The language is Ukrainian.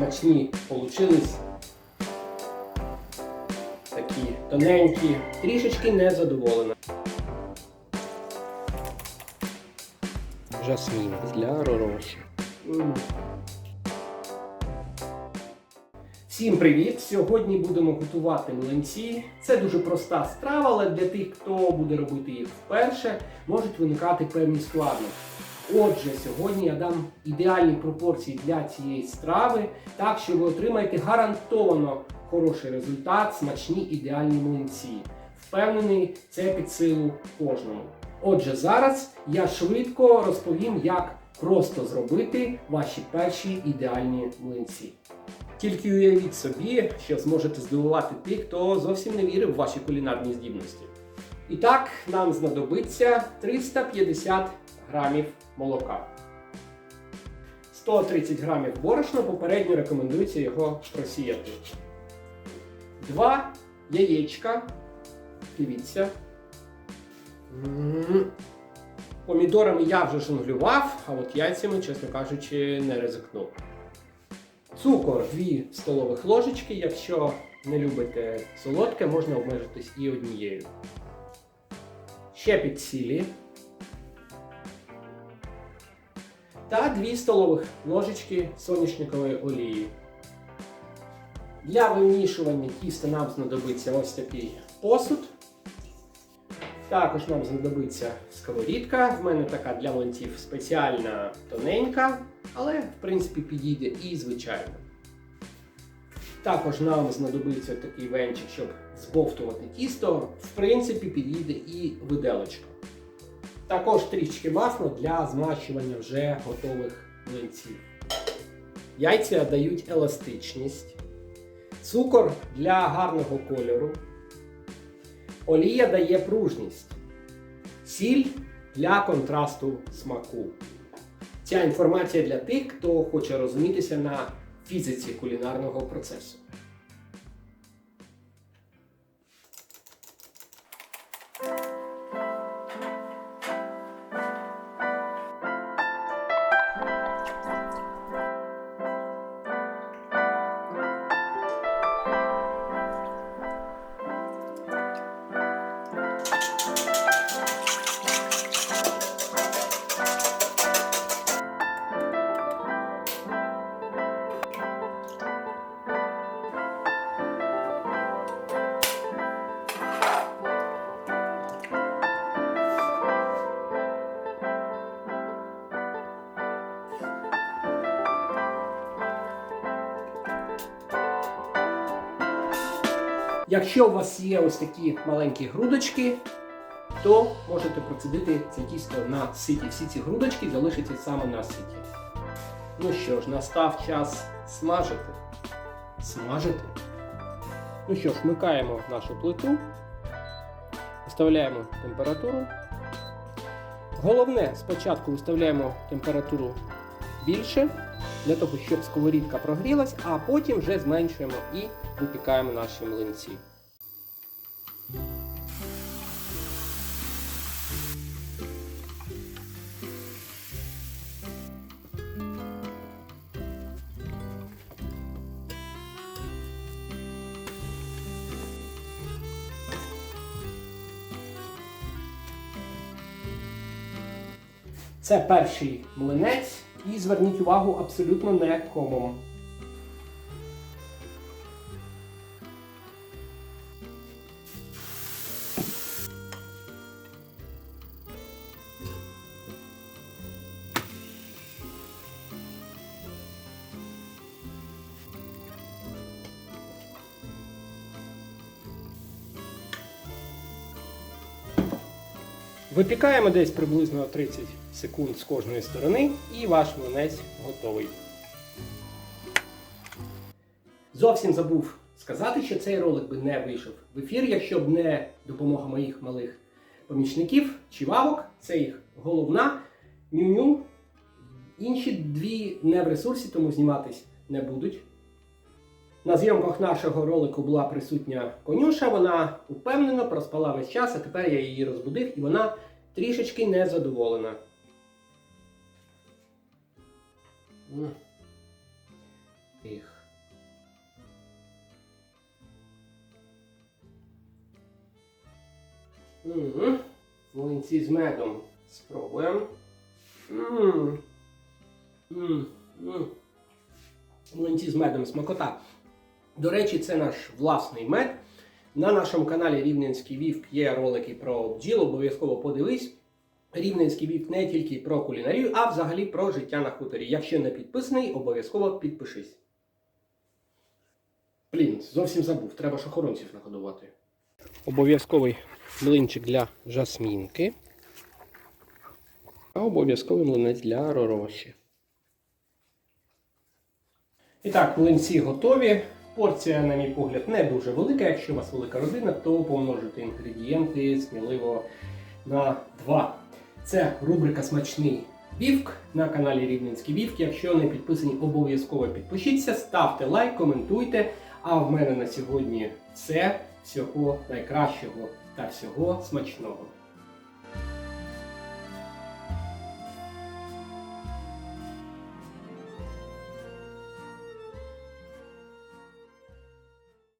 смачні получились. Такі тоненькі, трішечки незадоволена. Жасмін для Ророші. Всім привіт! Сьогодні будемо готувати млинці. Це дуже проста страва, але для тих, хто буде робити їх вперше, можуть виникати певні складності. Отже, сьогодні я дам ідеальні пропорції для цієї страви, так що ви отримаєте гарантовано хороший результат, смачні ідеальні млинці. Впевнений, це під силу кожному. Отже, зараз я швидко розповім, як просто зробити ваші перші ідеальні млинці. Тільки уявіть собі, що зможете здивувати тих, хто зовсім не вірив в ваші кулінарні здібності. І так, нам знадобиться 350 грамів молока. 130 грамів борошна, попередньо рекомендується його просіяти. Два яєчка. Дивіться. Помідорами я вже жонглював, а от яйцями, чесно кажучи, не ризикнув. Цукор 2 столових ложечки. Якщо не любите солодке, можна обмежитись і однією. Щепіть сілі. Та 2 столових ложечки соняшникової олії. Для вимішування тіста нам знадобиться ось такий посуд. Також нам знадобиться сковорідка. В мене така для млинців спеціальна тоненька, але в принципі підійде і звичайно. Також нам знадобиться такий венчик, щоб збовтувати тісто. В принципі, підійде і виделочка. Також трішки масла для змащування вже готових млинців. Яйця дають еластичність, цукор для гарного кольору. Олія дає пружність. Сіль для контрасту смаку. Ця інформація для тих, хто хоче розумітися на фізиці кулінарного процесу. Якщо у вас є ось такі маленькі грудочки, то можете процедити це тісто на ситі. Всі ці грудочки залишаться саме на ситі. Ну що ж, настав час смажити. Смажити. Ну що ж, вмикаємо нашу плиту, виставляємо температуру. Головне, спочатку виставляємо температуру більше, для того, щоб сковорідка прогрілась, а потім вже зменшуємо і випікаємо наші млинці. Це перший млинець, і зверніть увагу абсолютно не комом. Випікаємо десь приблизно 30 секунд з кожної сторони і ваш млинець готовий. Зовсім забув сказати, що цей ролик би не вийшов в ефір, якщо б не допомога моїх малих помічників чи вавок. Це їх головна ню-ню. Інші дві не в ресурсі, тому зніматись не будуть. На зйомках нашого ролику була присутня конюша, вона упевнено проспала весь час, а тепер я її розбудив і вона трішечки незадоволена. Угу. Млинці з медом спробуємо. Млинці з медом смакота. До речі, це наш власний мед. На нашому каналі Рівненський Вівк є ролики про бджіл, обов'язково подивись. Рівненський Вівк не тільки про кулінарію, а взагалі про життя на хуторі. Якщо не підписаний, обов'язково підпишись. Блін, зовсім забув, треба ж охоронців нагодувати. Обов'язковий млинчик для жасмінки. А обов'язковий млинець для ророші. І так, млинці готові. Порція, на мій погляд, не дуже велика. Якщо у вас велика родина, то помножити інгредієнти сміливо на 2. Це рубрика Смачний вівк на каналі Рівненський Вівк. Якщо не підписані, обов'язково підпишіться, ставте лайк, коментуйте. А в мене на сьогодні все. Всього найкращого та всього смачного.